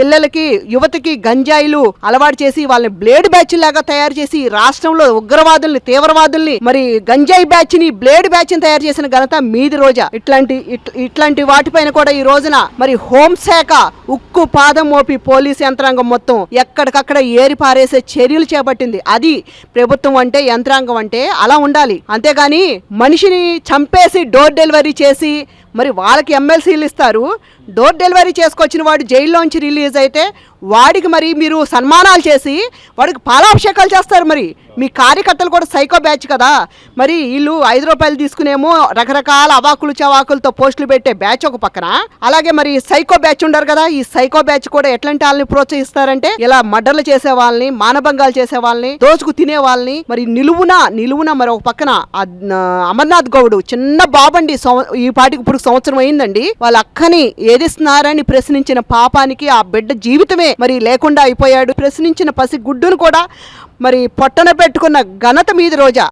పిల్లలకి యువతకి గంజాయిలు అలవాటు చేసి వాళ్ళని బ్లేడ్ బ్యాచ్ లాగా తయారు చేసి రాష్ట్రంలో ఉగ్రవాదుల్ని తీవ్రవాదుల్ని మరి గంజాయి బ్యాచ్ని బ్లేడ్ బ్యాచ్ని తయారు చేసిన ఘనత మీది రోజా. ఇట్లాంటి ఇట్- ఇట్లాంటి వాటిపైన కూడా ఈ రోజున మరి హోంశాఖ ఉక్కు పాదం మోపి పోలీస్ యంత్రాంగం మొత్తం ఎక్కడికక్కడ ఏరి పారేసే చర్యలు చేపట్టింది. అది ప్రభుత్వం అంటే యంత్రాంగం అంటే అలా ఉండాలి. అంతేగాని మనిషిని చంపేసి డోర్ డెలివరీ చేసి మరి వాళ్ళకి ఎమ్మెల్సీలు ఇస్తారు. డోర్ డెలివరీ చేసుకొచ్చిన వాడు జైల్లోంచి రిలీజ్ అయితే వాడికి మరి మీరు సన్మానాలు చేసి వాడికి పాలాభిషేకాలు చేస్తారు మరి. మీ కార్యకర్తలు కూడా సైకో బ్యాచ్ కదా. మరి వీళ్ళు ఐదు రూపాయలు తీసుకునేమో రకరకాల అవాకులు చవాకులతో పోస్టులు పెట్టే బ్యాచ్ ఒక పక్కన. అలాగే మరి సైకో బ్యాచ్ ఉండరు కదా. ఈ సైకో బ్యాచ్ కూడా ఎట్లాంటి వాళ్ళని ప్రోత్సహిస్తారంటే ఇలా మర్డర్లు చేసే వాళ్ళని మానభంగాలు చేసే వాళ్ళని దోచుకు తినే వాళ్ళని మరి నిలువున నిలువున మరి ఒక పక్కన అమర్నాథ్ గౌడ్ చిన్న బాబండి ఈ పాటికి ఇప్పుడు సంవత్సరం అయిందండి. వాళ్ళ అక్కని ఏదిస్తున్నారని ప్రశ్నించిన పాపానికి ఆ బిడ్డ జీవితమే మరి లేకుండా అయిపోయాడు. ప్రశ్నించిన పసి గుడ్డును కూడా మరి పొట్టన పెట్టుకున్న ఘనత మీది రోజా.